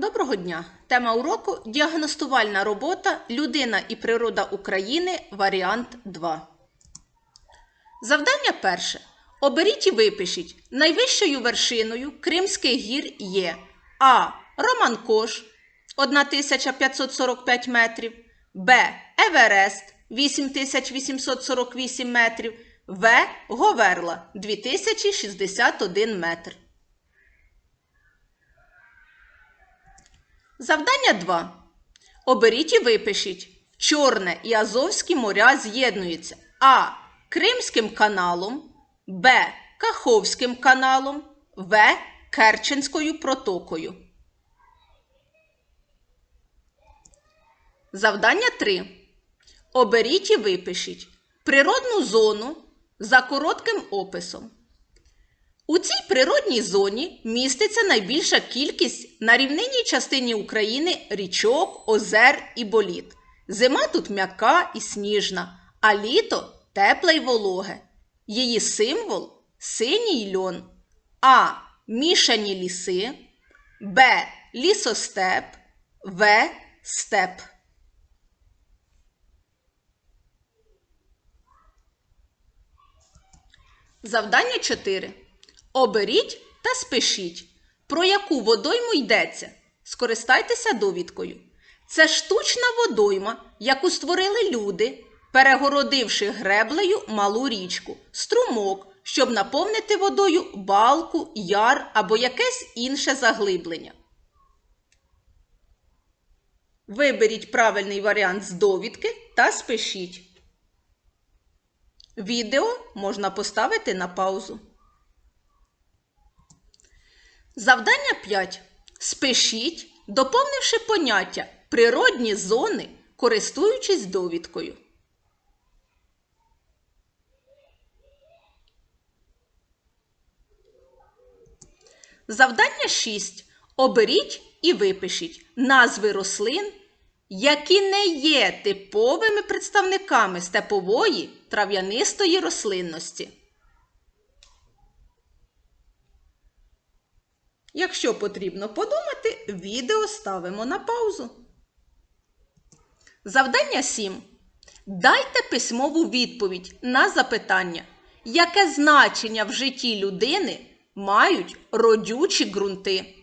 Доброго дня! Тема уроку діагностувальна робота Людина і природа України. Варіант 2. Завдання перше. Оберіть і випишіть. Найвищою вершиною Кримських гір є А. Романкош 1545 метрів, Б. Еверест 8848 метрів, В. Говерла 2061 метр. Завдання 2. Оберіть і випишіть. Чорне і Азовські моря з'єднуються А. Кримським каналом, Б. Каховським каналом, В. Керченською протокою. Завдання 3. Оберіть і випишіть природну зону за коротким описом. У цій природній зоні міститься найбільша кількість на рівнинній частині України річок, озер і боліт. Зима тут м'яка і сніжна, а літо тепле й вологе. Її символ синій льон. А. Мішані ліси, Б. Лісостеп, В. Степ. Завдання 4. Оберіть та спишіть, про яку водойму йдеться. Скористайтеся довідкою. Це штучна водойма, яку створили люди, перегородивши греблею малу річку, струмок, щоб наповнити водою балку, яр або якесь інше заглиблення. Виберіть правильний варіант з довідки та спишіть. Відео можна поставити на паузу. Завдання 5. Спишіть, доповнивши поняття природні зони, користуючись довідкою. Завдання 6. Оберіть і випишіть назви рослин, які не є типовими представниками степової трав'янистої рослинності. Якщо потрібно подумати, відео ставимо на паузу. Завдання 7. Дайте письмову відповідь на запитання, яке значення в житті людини мають родючі ґрунти.